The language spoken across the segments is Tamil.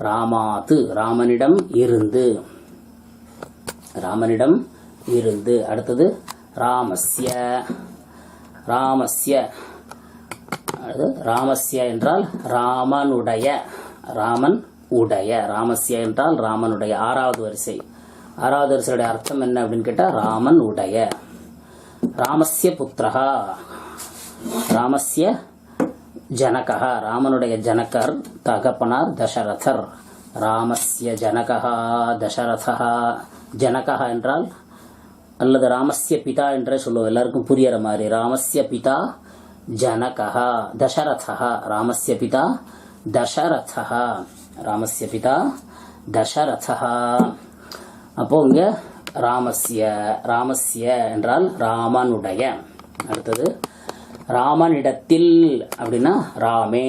ராமாத்து ராமனிடம் இருந்து. ராமனிடம் இருந்து. அடுத்தது ராமஸ்ய. ராமஸ்ய. அது ராமஸ்ய என்றால் ராமனுடைய ராமன் உடைய. ராமஸ்ய என்றால் ராமனுடைய ஆறாவது வரிசை. ஆறாவது வரிசையுடைய அர்த்தம் என்ன அப்படின்னு கேட்டால் ராமன் உடைய. ராமஸ்ய புத்திரகா ராமஸ்ய ஜனகா ராமனுடைய ஜனகர் தகப்பனார் தசரதர். ராமஸ்ய ஜனகா தசரதா. ஜனகः என்றால் அல்லது ராமஸ்ய பிதா என்றே சொல்லுவோம். எல்லாருக்கும் புரியற மாதிரி. ராமஸ்ய பிதா ஜனகா. தசரதா ராமஸ்ய பிதா தசரதா. ராமஸ்ய பிதா தசரதா. அப்போ இங்க ராமஸ்ய ராமஸ்ய என்றால் ராமனுடைய. அடுத்தது ராமனிடத்தில் அப்படின்னா ராமே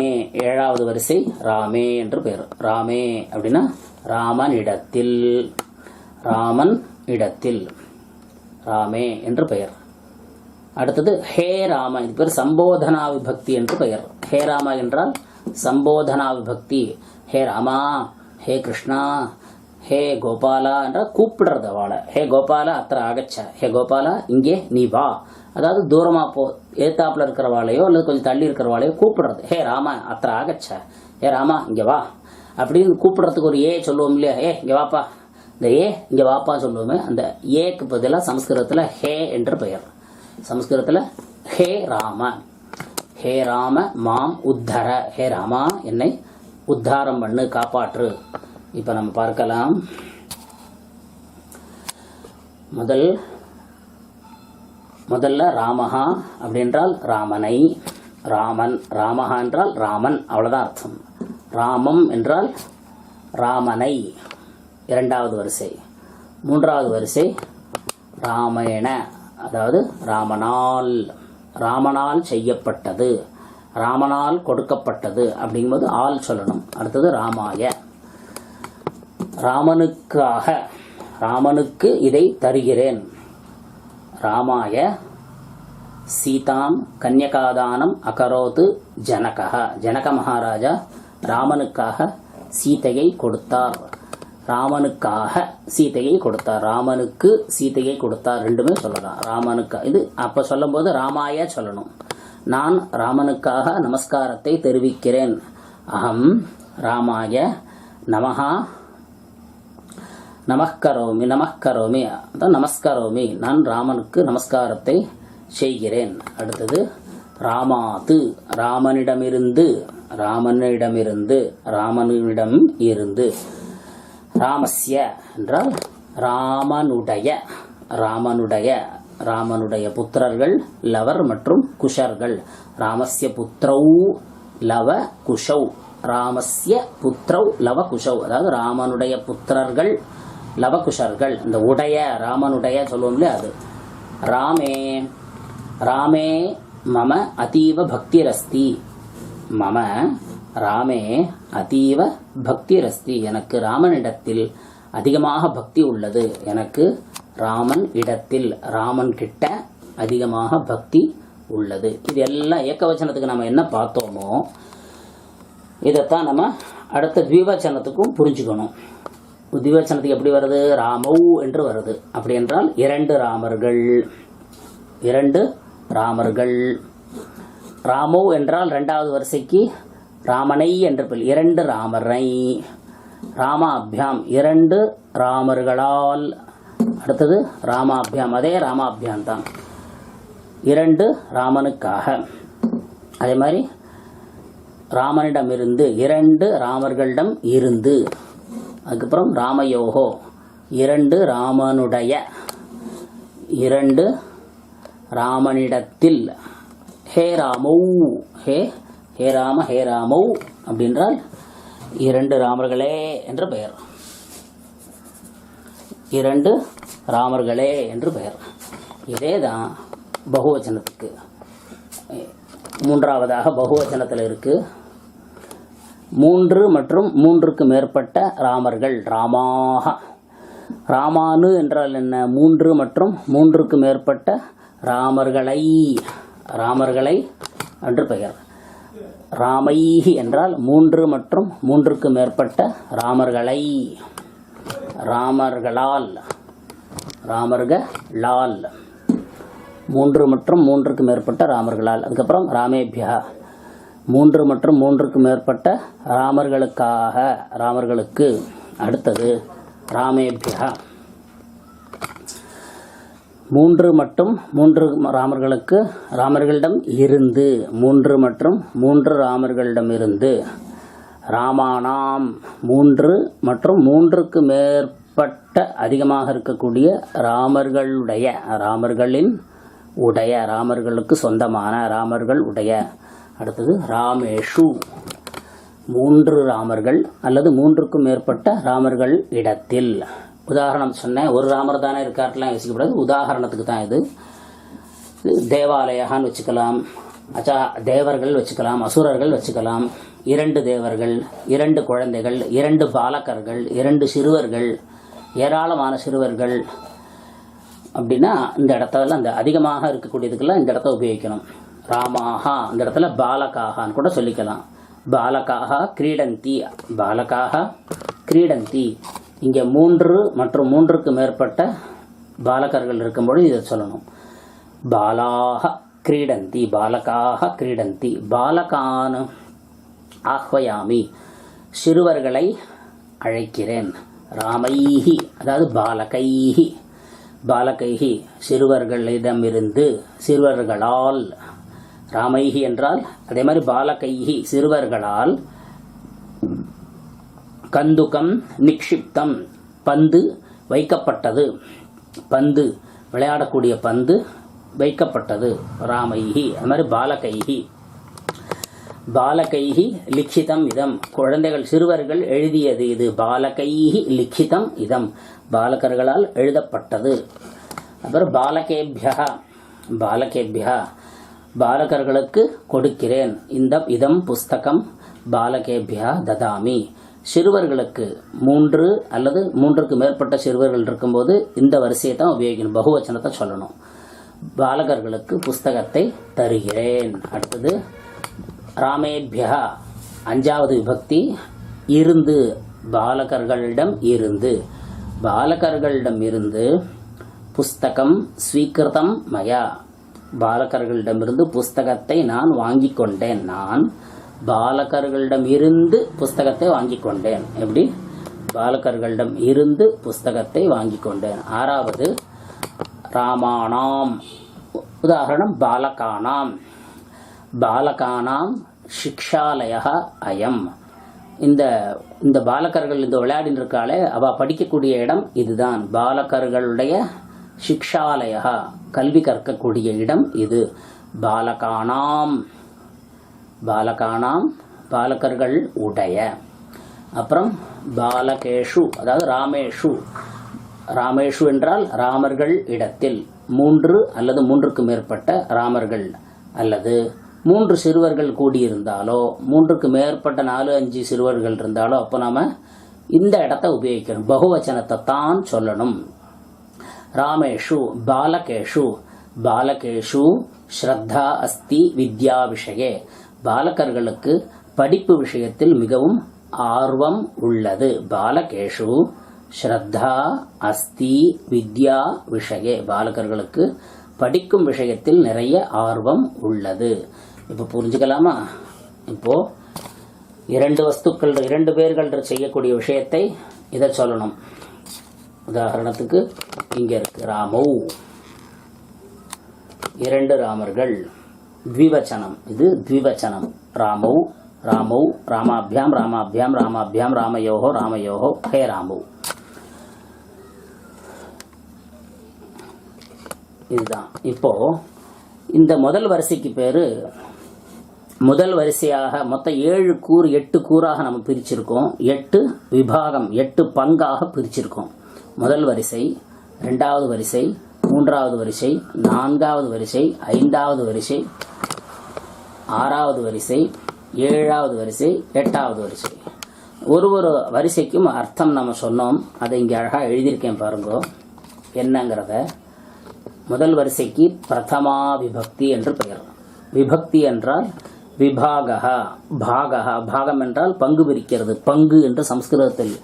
ஏழாவது வரிசை ராமே என்று பெயர் ராமே அப்படின்னா ராமனிடத்தில் ராமன் இடத்தில். ராமே என்று பெயர். அடுத்தது ஹே ராம இது பேர் சம்போதனா விபக்தி என்று பெயர். ஹே ராம என்றால் சம்போதனா விபக்தி. ஹே ராமா ஹே கிருஷ்ணா ஹே கோபாலா என்றால் கூப்பிடுறது அவளை ஹே கோபாலா அத்த ஆகச்ச ஹே கோபாலா இங்கே நீ வா. அதாவது தூரமாக போ ஏத்தாப்பில் இருக்கிறவாளையோ அல்லது கொஞ்சம் தள்ளி இருக்கிறவாளையோ கூப்பிடுறது. ஹே ராமா அத்த ஆகச்ச. ஹே ராமா இங்கே வா. அப்படின்னு கூப்பிடுறதுக்கு ஒரு ஏ சொல்லுவோம் இல்லையா? ஏ இங்கே வாப்பா. இந்த ஏ இங்கே வாப்பா சொல்லுவோமே அந்த ஏக்கு பதிலாக சமஸ்கிருதத்தில் ஹே என்று பெயர். சமஸ்கிருதத்தில் ஹே ராம. ஹே ராம மாம் உத்தர. ஹே ராமா என்னை உத்தாரம் பண்ணு காப்பாற்று. இப்போ நம்ம பார்க்கலாம். முதல் முதல்ல ராமஹா அப்படின்றால் ராமனை. ராமன் ராமஹா என்றால் ராமன் அவ்வளோதான் அர்த்தம். ராமம் என்றால் ராமனை. இரண்டாவது வரிசை. மூன்றாவது வரிசை ராமேண அதாவது ராமனால். ராமனால் செய்யப்பட்டது. ராமனால் கொடுக்கப்பட்டது அப்படிங்கும்போது ஆள் சொல்லணும். அடுத்தது ராமாய. ராமனுக்காக ராமனுக்கு இதை தருகிறேன். ராமாய சீதாம் கன்யகாதானம் அகரோத்து ஜனகः ஜனக மகாராஜா ராமனுக்காக சீதையை கொடுத்தார். ராமனுக்காக சீதையை கொடுத்தார். ராமனுக்கு சீதையை கொடுத்தார் ரெண்டுமே சொல்லலாம். ராமனுக்கா இது அப்ப சொல்லும்போது ராமாய சொல்லணும். நான் ராமனுக்காக நமஸ்காரத்தை தெரிவிக்கிறேன். அகம் ராமாய நமஹா நமஸ்கரோமி நமஸ்கரோமி அதான் நமஸ்கரோமி. நான் ராமனுக்கு நமஸ்காரத்தை செய்கிறேன். அடுத்தது ராமாது ராமனிடமிருந்து ராமனிடமிருந்து ராமனிடம் இருந்து. ராமஸ்ய என்றால் ராமனுடைய ராமனுடைய ராமனுடைய புத்திரர்கள் லவர் மற்றும் குஷர்கள். ராமஸ்ய புத்திரௌ லவ குஷௌ. ராமஸ்ய புத்திரௌ லவ குஷௌ. அதாவது ராமனுடைய புத்திரர்கள் லவகுஷர்கள் இந்த உடைய ராமனுடைய சொல்லுவோம்ல அது. ராமே ராமே மம அதீவ பக்திரஸ்தி. மம ராமே அதீவ பக்திரஸ்தி. எனக்கு ராமனிடத்தில் அதிகமாக பக்தி உள்ளது. எனக்கு ராமன் இடத்தில் ராமன் கிட்ட அதிகமாக பக்தி உள்ளது. இது எல்லாம் ஏக்கவச்சனத்துக்கு நம்ம என்ன பார்த்தோமோ இதைத்தான் நம்ம அடுத்த த்விவச்சனத்துக்கும் புரிஞ்சுக்கணும். திவச்சனத்துக்கு எப்படி வருது? ராமௌ என்று வருது. அப்படி என்றால் இரண்டு ராமர்கள். இரண்டு ராமர்கள். ராமௌ என்றால் ரெண்டாவது வரிசைக்கு ராமனை என்று பெயர் இரண்டு ராமரை. ராமாபியாம் இரண்டு ராமர்களால். அடுத்தது ராமாபியாம் அதே ராமாபியாம் தான். இரண்டு ராமனுக்காக. அதே மாதிரி ராமனிடமிருந்து இரண்டு ராமர்களிடம் இருந்து. அதுக்கப்புறம் ராமயோகோ. இரண்டு ராமனுடைய. இரண்டு ராமனிடத்தில். ஹே ராமௌ. ஹே ஹே ராம ஹே ராமௌ அப்படின்றால் இரண்டு ராமர்களே என்று பெயர். இரண்டு ராமர்களே என்று பெயர். இதே தான் பகுவச்சனத்துக்கு. மூன்றாவதாக பகுவச்சனத்தில் இருக்குது மூன்று மற்றும் மூன்றுக்கு மேற்பட்ட ராமர்கள் ராமாக. ராமானு என்றால் என்ன? மூன்று மற்றும் மூன்றுக்கு மேற்பட்ட ராமர்களை. ராமர்களை என்று பெயர். ராமைஹி என்றால் மூன்று மற்றும் மூன்றுக்கு மேற்பட்ட ராமர்களை. ராமர்களால். ராமர்களால். மூன்று மற்றும் மூன்றுக்கு மேற்பட்ட ராமர்களால். அதுக்கப்புறம் ராமேபியா. மூன்று மற்றும் மூன்றுக்கு மேற்பட்ட ராமர்களுக்காக ராமர்களுக்கு அடுத்தது ராமேபியா. மூன்று மற்றும் மூன்று ராமர்களுக்கு ராமர்களிடம் இருந்து மூன்று மற்றும் மூன்று ராமர்களிடம் இருந்து ராமானாம் மூன்று மற்றும் மூன்றுக்கு மேற்பட்ட அதிகமாக இருக்கக்கூடிய ராமர்களுடைய ராமர்களின் உடைய ராமர்களுக்கு சொந்தமான ராமர்கள் உடைய அடுத்தது ராமேஷு. மூன்று ராமர்கள் அல்லது மூன்றுக்கும் மேற்பட்ட ராமர்கள் இடத்தில். உதாரணம் சொன்னேன் ஒரு ராமர் தானே இருக்காருலாம் யோசிக்கக்கூடாது. உதாரணத்துக்கு தான் இது. தேவாலயான்னு வச்சுக்கலாம் அச்சா தேவர்கள் வச்சுக்கலாம் அசுரர்கள் வச்சுக்கலாம். இரண்டு தேவர்கள் இரண்டு குழந்தைகள் இரண்டு பாலகர்கள் இரண்டு சிறுவர்கள் ஏராளமான சிறுவர்கள். அப்படின்னா இந்த இடத்துல அந்த அதிகமாக இருக்கக்கூடியதுக்கெல்லாம் இந்த இடத்த உபயோகிக்கணும். ராமாகா அந்த இடத்துல பாலகாகான்னு கூட சொல்லிக்கலாம். பாலகாக கிரீடந்தி. பாலகாக கிரீடந்தி. இங்கே மூன்று மற்றும் மூன்றுக்கு மேற்பட்ட பாலகர்கள் இருக்கும்பொழுது இதை சொல்லணும். பாலாக கிரீடந்தி பாலகாக கிரீடந்தி. பாலகான் ஆஹ்வயாமி. சிறுவர்களை அழைக்கிறேன். ராமைஹி அதாவது பாலகைஹி. பாலகைஹி சிறுவர்களிடமிருந்து சிறுவர்களால் ராமைகி என்றால் அதே மாதிரி பாலகைகி சிறுவர்களால் கந்துகம் நிக்ஷிப்தம் பந்து வைக்கப்பட்டது. பந்து விளையாடக்கூடிய பந்து வைக்கப்பட்டது. ராமைகி அது மாதிரி பாலகைகி பாலகைகி லிக்ஷிதம் இதம். குழந்தைகள் சிறுவர்கள் எழுதியது இது. பாலகைகி லிக்ஷிதம் இதம். பாலகர்களால் எழுதப்பட்டது. அப்புறம் பாலகேபியா. பாலகேபியா. பாலகர்களுக்கு கொடுக்கிறேன். இந்த இதம் புஸ்தகம் பாலகேபியா ததாமி. சிறுவர்களுக்கு மூன்று அல்லது மூன்றுக்கு மேற்பட்ட சிறுவர்கள் இருக்கும்போது இந்த வரிசையை தான் உபயோகிக்கணும். பகுவச்சனத்தை சொல்லணும். பாலகர்களுக்கு புஸ்தகத்தை தருகிறேன். அடுத்தது ராமேபியா அஞ்சாவது விபக்தி இருந்து பாலகர்களிடம் இருந்து. பாலகர்களிடம் இருந்து புஸ்தகம் ஸ்வீகிருதம் மயா. பாலகர்களிடமிருந்து புஸ்தகத்தை நான் வாங்கிக் கொண்டேன் நான் பாலகர்களிடம் இருந்து புஸ்தகத்தை வாங்கிக் கொண்டேன் எப்படி? பாலகர்களிடம் இருந்து புஸ்தகத்தை வாங்கிக் கொண்டேன் ஆறாவது ராமானாம். உதாரணம் பாலகானாம். பாலகானாம் சிக்ஷாலய அயம். இந்த இந்த பாலகர்கள் இந்த விளையாடின்னு இருக்காளே அவ படிக்கக்கூடிய இடம் இதுதான். பாலகர்களுடைய சிக்ஷாலயா கல்வி கற்கக்கூடிய இடம் இது. பாலகானாம் பாலகானாம் பாலகர்கள் உடைய. அப்புறம் பாலகேஷு அதாவது ராமேஷு. ராமேஷு என்றால் ராமர்கள் இடத்தில். மூன்று அல்லது மூன்றுக்கு மேற்பட்ட ராமர்கள் அல்லது மூன்று சிறுவர்கள் கூடியிருந்தாலோ மூன்றுக்கு மேற்பட்ட நாலு அஞ்சு சிறுவர்கள் இருந்தாலோ அப்போ நாம் இந்த இடத்த உபயோகிக்கணும். பகுவச்சனத்தை தான் சொல்லணும். ராமேஷு பாலகேஷு பாலகேஷு ஸ்ரத்தா அஸ்தி வித்யா விஷயே பாலகர்களுக்கு படிப்பு விஷயத்தில் மிகவும் ஆர்வம் உள்ளது. பாலகேஷு ஸ்ரத்தா அஸ்தி வித்யா விஷயே பாலகர்களுக்கு படிக்கும் விஷயத்தில் நிறைய ஆர்வம் உள்ளது. இப்போ புரிஞ்சுக்கலாமா? இப்போ இரண்டு வஸ்துக்கள் இரண்டு பேர்கள் செய்யக்கூடிய விஷயத்தை இதை சொல்லணும். உதாரணத்துக்கு இங்கே இருக்கு ராமௌ. இரண்டு ராமர்கள். த்விவச்சனம். இது த்விவச்சனம். ராமௌ ராமௌ ராமாபியாம் ராமாபியாம் ராமாபியாம் ராமயோகோ ராமயோகோ ஹே ராமௌ. இதுதான். இப்போ இந்த முதல் வரிசைக்கு பேர் முதல் வரிசையாக மொத்தம் ஏழு கூறு எட்டு கூறாக நம்ம பிரிச்சிருக்கோம். எட்டு விபாகம் எட்டு பங்காக பிரிச்சிருக்கோம். முதல் வரிசை ரெண்டாவது வரிசை மூன்றாவது வரிசை நான்காவது வரிசை ஐந்தாவது வரிசை ஆறாவது வரிசை ஏழாவது வரிசை எட்டாவது வரிசை. ஒரு ஒரு வரிசைக்கும் அர்த்தம் நம்ம சொன்னோம். அதை இங்கே அழகாக எழுதியிருக்கேன் பாருங்கோ. என்னங்கிறத. முதல் வரிசைக்கு பிரதமா விபக்தி என்று பெயர். விபக்தி என்றால் விபாகா பாகா பாகம் என்றால் பங்கு பிரிக்கிறது. பங்கு என்று சம்ஸ்கிருதத்தில்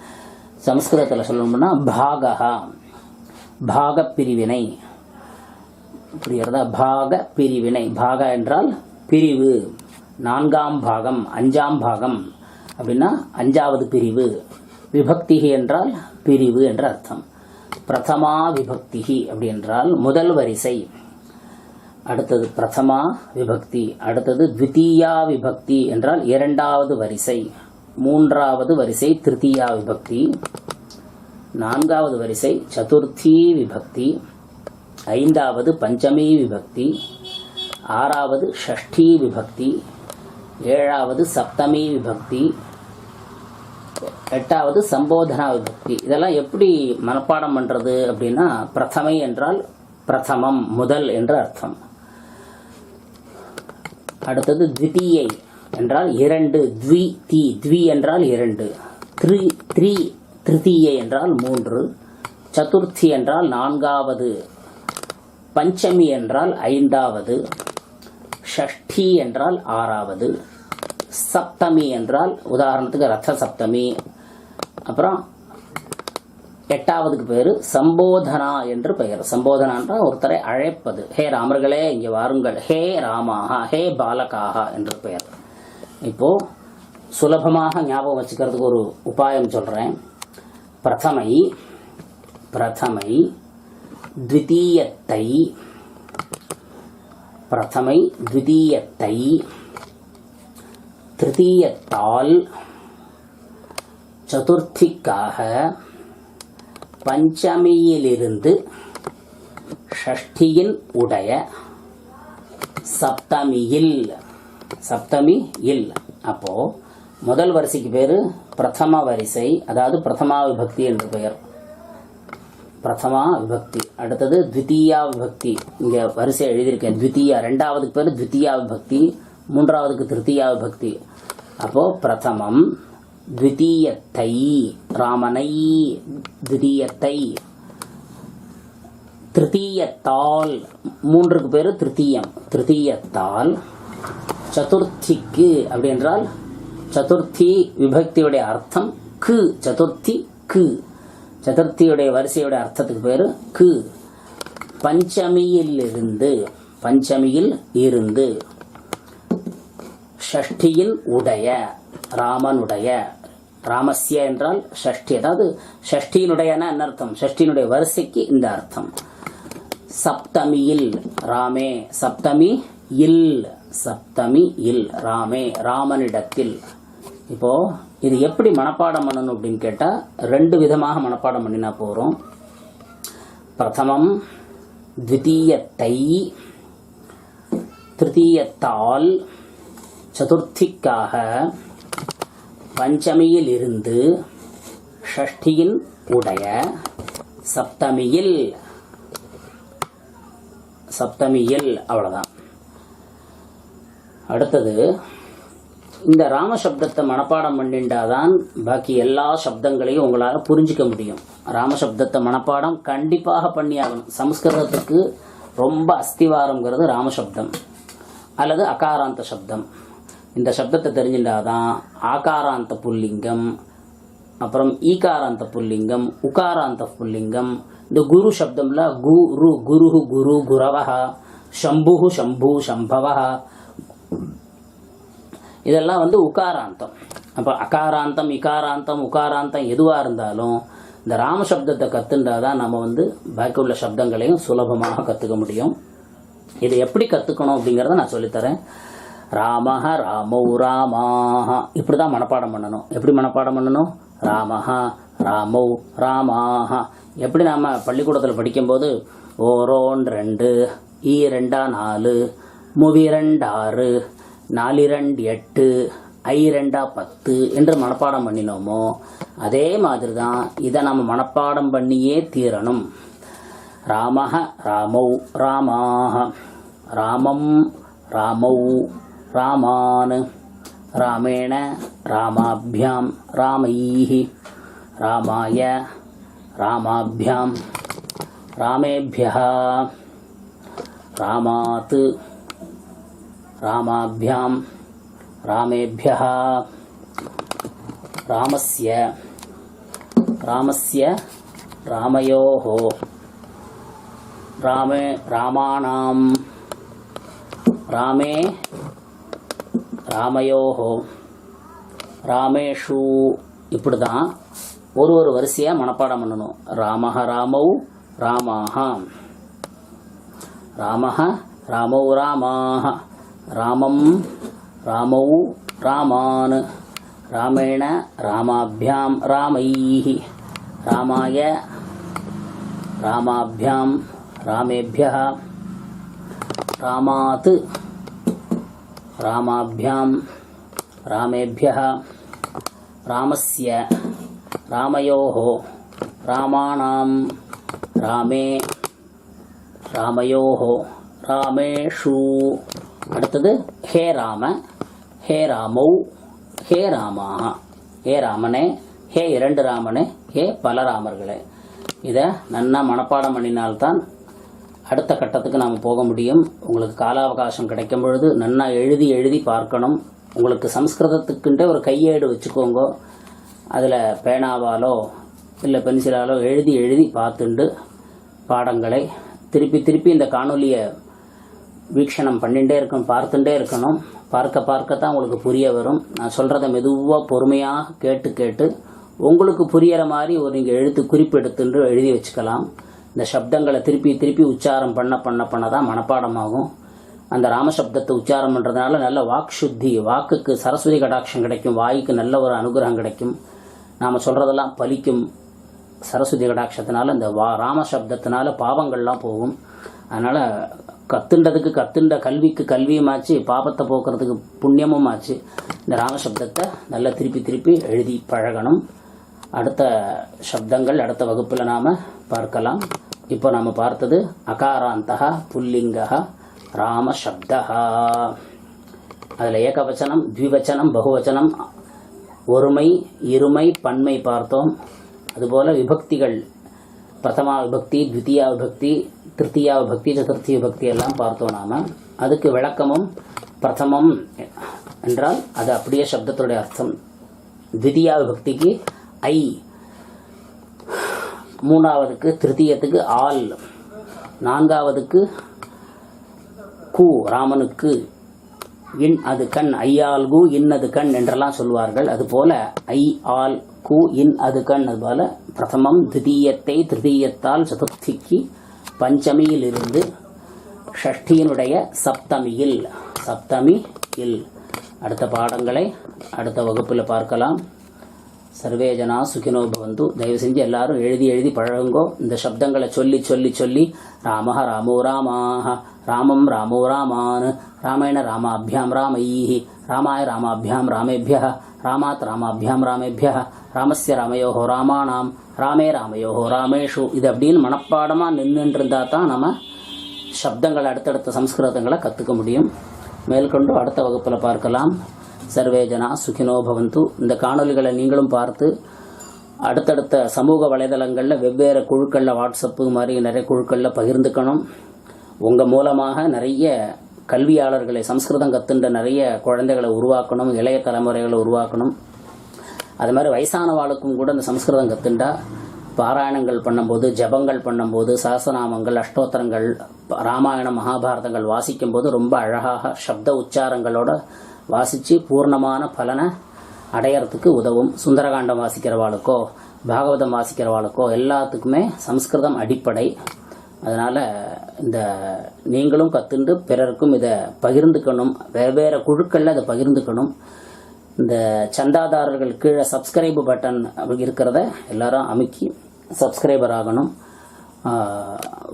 சம்ஸ்கிருதத்தில் சொல்லணும்னா பாகா. பாக பிரிவினை புரிகிறதா? பாக பிரிவினை பாக என்றால் பிரிவு. நான்காம் பாகம் அஞ்சாம் பாகம். அப்படின்னா அஞ்சாவது பிரிவு. விபக்தி என்றால் பிரிவு என்ற அர்த்தம். பிரதமா விபக்தி அப்படி என்றால் முதல் வரிசை. அடுத்தது பிரதமா விபக்தி. அடுத்தது த்வித்தீயா விபக்தி என்றால் இரண்டாவது வரிசை. மூன்றாவது வரிசை திருத்தீயா விபக்தி. நான்காவது வரிசை சதுர்த்தி விபக்தி. ஐந்தாவது பஞ்சமி விபக்தி. ஆறாவது ஷஷ்டி விபக்தி. ஏழாவது சப்தமி விபக்தி. எட்டாவது சம்போதனா விபக்தி. இதெல்லாம் எப்படி மனப்பாடம் பண்ணுறது அப்படின்னா பிரதமை என்றால் பிரதமம் முதல் என்று அர்த்தம். அடுத்தது த்விதீயை என்றால் இரண்டு த்வி தி த்வி என்றால் இரண்டு. த்ரி த்ரீ திருத்தீயை என்றால் மூன்று. சதுர்த்தி என்றால் நான்காவது. பஞ்சமி என்றால் ஐந்தாவது. ஷஷ்டி என்றால் ஆறாவது. சப்தமி என்றால் உதாரணத்துக்கு ரத்த சப்தமி அப்புறம் எட்டாவதுக்கு பேர் சம்போதனா என்று பெயர். சம்போதனா என்றால் ஒருத்தரை அழைப்பது. ஹே ராமர்களே இங்கே வாருங்கள். ஹே ராமாஹா ஹே பாலகாஹா என்று பெயர். இப்போ சுலபமாக ஞாபகம் வச்சுக்கிறதுக்கு ஒரு உபாயம் சொல்றேன். பிரதமை பிரதமை த்விதீயத்தை பிரதமை த்விதீயத்தை திருத்தீயத்தால் சதுர்த்திக்காக பஞ்சமியிலிருந்து ஷஷ்டியின் உடைய சப்தமியில் சப்தமி இல். அப்போ முதல் வரிசைக்கு பேர் பிரதம வரிசை அதாவது பிரதமா விபக்தி என்று பெயர். பிரதமா விபக்தி. அடுத்தது த்வித்தீயா விபக்தி. இங்கே வரிசை எழுதியிருக்கேன். த்வித்தீயா ரெண்டாவதுக்கு பேர் த்வித்தீயா விபக்தி. மூன்றாவதுக்கு திருத்தீயா விபக்தி. அப்போ பிரதமம் த்விதீயத்தை ராமனை த்விதீயத்தை திருத்தீயத்தால். மூன்றுக்கு பேர் திருத்தீயம். திருத்தீயத்தால். சதுர்த்திக்கு அப்படி என்றால் சதுர்த்தி விபக்தியுடைய அர்த்தம் கு சதுர்த்தி கு. சதுர்த்தியுடைய வரிசையுடைய அர்த்தத்துக்கு பேர் கு. பஞ்சமியில் இருந்து பஞ்சமியில் இருந்து. ஷஷ்டியில் உடைய ராமனுடைய. ராமஸ்ய என்றால் ஷஷ்டி. அதாவது ஷஷ்டியினுடையனா என்ன அர்த்தம்? ஷஷ்டியினுடைய வரிசைக்கு இந்த அர்த்தம். சப்தமியில் ராமே சப்தமி இல் சப்தமி இல் ராமே ராமனிடத்தில். இப்போ இது எப்படி மனப்பாடம் பண்ணணும் அப்படின்னு கேட்டால் ரெண்டு விதமாக மனப்பாடம் பண்ணினா போகிறோம் பிரதமம் த்விதீயத்தை திருத்தீயத்தால் சதுர்த்திக்காக பஞ்சமியில் இருந்து ஷஷ்டியின் உடைய சப்தமியில் சப்தமியில் அவ்வளோதான் அடுத்தது இந்த ராம சப்தத்தை மனப்பாடம் பண்ணிண்டாதான் பாக்கி எல்லா சப்தங்களையும் உங்களால் புரிஞ்சிக்க முடியும். ராம சப்தத்தை மனப்பாடம் கண்டிப்பாக பண்ணியாகணும். சம்ஸ்கிருதத்துக்கு ரொம்ப அஸ்திவாரம்ங்கிறது ராமசப்தம் அல்லது அகாராந்த சப்தம். இந்த சப்தத்தை தெரிஞ்சின்றாதான் ஆகாராந்த புல்லிங்கம் அப்புறம் ஈகாராந்த புல்லிங்கம் உகாராந்த புல்லிங்கம் இந்த குரு சப்தம்ல குரு குரு குரு குரவா சம்பு சம்பு சம்பவஹ இதெல்லாம் வந்து உகாராந்தம் அப்போ அகாராந்தம் இகாராந்தம் உகாராந்தம் எதுவாக இருந்தாலும் இந்த ராம சப்தத்தை கத்துண்டாதான் நம்ம வந்து பாக்கி உள்ள சப்தங்களையும் சுலபமாக கற்றுக்க முடியும். இதை எப்படி கற்றுக்கணும் அப்படிங்கிறத நான் சொல்லித்தரேன். ராமஹ ராமௌ ராமாஹ. இப்படி தான் மனப்பாடம் பண்ணணும். எப்படி மனப்பாடம் பண்ணணும்? ராமஹ ராமௌ ராமாஹ. எப்படி நாம் பள்ளிக்கூடத்தில் படிக்கும்போது ஓரோன் ரெண்டு ஈ ரெண்டா நாலு முவி ரெண்டாறு நாலிரண்டு எட்டு ஐ ரெண்டா பத்து என்று மனப்பாடம் பண்ணினோமோ அதே மாதிரி தான் இதை நம்ம மனப்பாடம் பண்ணியே தீரணும். ராமஹ ராமௌ ராமாக ராமம் ராமௌ ராமான். ராமேண ராமாபியாம் ராமைஹி ராமாய ராமாபியாம். ராமேபியா ராமாத்து ராமாபியாம் ராமேபியா ராமஸ்ய ராமஸ்ய ராமயோஹோ ராமே ராமாணாம் ராமே ராமயோஹோ ராமேஷு இப்படி தான் ஒரு ஒரு வரிசையாக மனப்பாடம் பண்ணணும். ராமஹ ராமௌ ராமாக ராமஹ ராமௌ ராமாக రామం రామౌ రామాన్ రామేణ రామాభ్యాం రామై రామాయ రామాభ్యాం రామేభ్య రామాత్ రామాభ్యాం రామేభ్య రామస్య రామయో రామాణం రామే రామయో రామేషు. அடுத்தது ஹே ராம ஹே ராமௌ ஹே ராமாக ஹே ராமனே ஹே இரண்டு ராமனே ஹே பல ராமர்களே. இதை நன்னா மனப்பாடம் பண்ணினால்தான் அடுத்த கட்டத்துக்கு நாம் போக முடியும். உங்களுக்கு கால அவகாசம் கிடைக்கும் பொழுது நன்னா எழுதி எழுதி பார்க்கணும். உங்களுக்கு சம்ஸ்கிருதத்துக்குன்ட்டே ஒரு கையேடு வச்சுக்கோங்க. அதில் பேனாவாலோ இல்லை பென்சிலாலோ எழுதி எழுதி பார்த்துண்டு பாடங்களை திருப்பி திருப்பி இந்த காணொலியை வீக்ஷணம் பண்ணிகிட்டே இருக்கணும் பார்த்துட்டே இருக்கணும். பார்க்க பார்க்க தான் உங்களுக்கு புரிய வரும். நான் சொல்கிறத மெதுவாக பொறுமையாக கேட்டு கேட்டு உங்களுக்கு புரியற மாதிரி ஒரு நீங்கள் எழுத்து குறிப்பெடுத்துன்று எழுதி வச்சுக்கலாம். இந்த சப்தங்களை திருப்பி திருப்பி உச்சாரம் பண்ண பண்ண பண்ண தான் மனப்பாடமாகும். அந்த ராமசப்தத்தை உச்சாரம் பண்ணுறதுனால நல்ல வாக் சுத்தி வாக்குக்கு சரஸ்வதி கடாட்சம் கிடைக்கும் வாய்க்கு நல்ல ஒரு அனுகிரகம் கிடைக்கும். நாம் சொல்கிறதெல்லாம் பலிக்கும் சரஸ்வதி கடாட்சத்தினால இந்த வா ராமசப்தத்தினால பாவங்கள்லாம் போகும். அதனால் கத்துண்டதுக்கு கத்துண்ட கல்விக்கு கல்வியுமாச்சு பாபத்தை போக்குறதுக்கு புண்ணியமும் ஆச்சு இந்த ராமசப்தத்தை நல்லா திருப்பி திருப்பி எழுதி பழகணும். அடுத்த சப்தங்கள் அடுத்த வகுப்பில் நாம் பார்க்கலாம். இப்போ நாம் பார்த்தது அகாராந்தகா புல்லிங்கா ராமசப்தா அதில் ஏகவச்சனம் த்விவச்சனம் பகுவச்சனம் ஒருமை இருமை பன்மை பார்த்தோம். அதுபோல் விபக்திகள் பிரதமா விபக்தி த்விତୀயா விபக்தி திருத்தியா விபக்தி சதுர்த்தி விபக்தி எல்லாம் பார்த்தோம் நாம. அதுக்கு விளக்கமும் பிரதமம் என்றால் அது அப்படியே சப்தத்துடைய அர்த்தம். த்விதியா விபக்திக்கு ஐ மூணாவதுக்கு திருத்தியத்துக்கு ஆல் நான்காவதுக்கு கு ராமனுக்கு இன் அது கண் ஐயால் கு இன் அது கண் என்றெல்லாம் சொல்வார்கள். அதுபோல ஐ ஆல் கு இன் அது கண் பிரதமம் திதீயத்தை திருதீயத்தால் சதுர்த்திக்கு பஞ்சமியில் இருந்து ஷஷ்டியினுடைய சப்தமியில் சப்தமி இல் அடுத்த பாடங்களை அடுத்த வகுப்பில் பார்க்கலாம். சர்வே ஜனா சுகினோ பவந்து. தயவு செஞ்சு எல்லாரும் எழுதி எழுதி பழகுங்கோ. இந்த சப்தங்களை சொல்லி சொல்லி சொல்லி. ராமஹ ராமோ ராமாக ராமம் ராமோ ராமான். ராமேண ராமாபியாம் ராமைः ராமாய ராமாபியாம் ராமேபிய ராமாத் ராமாபியாம் ராமேபிய ராமஸ்ய ராமயோஹோ ராமானாம். ராமே ராமயோஹோ ராமேஷு. இது அப்படின்னு மனப்பாடமாக நின்றுட்டு இருந்தால் தான் நம்ம சப்தங்கள் அடுத்தடுத்த சம்ஸ்கிருதங்களை கற்றுக்க முடியும். மேற்கொண்டு அடுத்த வகுப்பில் பார்க்கலாம். சர்வே ஜனா சுகினோ பவந்து. இந்த காணொலிகளை நீங்களும் பார்த்து அடுத்தடுத்த சமூக வலைதளங்களில் வெவ்வேறு குழுக்களில் வாட்ஸ்அப்பு மாதிரி நிறைய குழுக்களில் பகிர்ந்துக்கணும். உங்கள் மூலமாக நிறைய கல்வியாளர்களை சம்ஸ்கிருதம் கத்துன்ற நிறைய குழந்தைகளை உருவாக்கணும் இளைய தலைமுறைகளை உருவாக்கணும். அது மாதிரி வயசானவாளுக்கும் கூட இந்த சம்ஸ்கிருதம் கத்துண்டா பாராயணங்கள் பண்ணும்போது ஜபங்கள் பண்ணும்போது சகசநாமங்கள் அஷ்டோத்தரங்கள் ராமாயணம் மகாபாரதங்கள் வாசிக்கும்போது ரொம்ப அழகாக சப்த உச்சாரங்களோட வாசித்து பூர்ணமான பலனை அடையறதுக்கு உதவும். சுந்தரகாண்டம் வாசிக்கிறவாளுக்கோ பாகவதம் வாசிக்கிறவாளுக்கோ எல்லாத்துக்குமே சம்ஸ்கிருதம் அடிப்படை. அதனால் இந்த நீங்களும் கற்றுண்டு பிறருக்கும் இதை பகிர்ந்துக்கணும். வெவ்வேறு குழுக்களில் அதை பகிர்ந்துக்கணும். இந்த சந்தாதாரர்கள் கீழே சப்ஸ்கிரைப் பட்டன் இருக்கிறத எல்லாரும் அமுக்கி சப்ஸ்கிரைபர் ஆகணும்.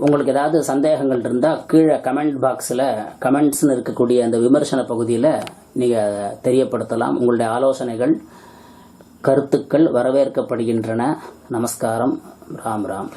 உங்களுக்கு ஏதாவது சந்தேகங்கள் இருந்தால் கீழே கமெண்ட் பாக்ஸில் கமெண்ட்ஸ்னு இருக்கக்கூடிய அந்த விமர்சன பகுதியில் நீங்கள் தெரியப்படுத்தலாம். உங்களுடைய ஆலோசனைகள் கருத்துக்கள் வரவேற்கப்படுகின்றன. நமஸ்காரம். ராம் ராம்.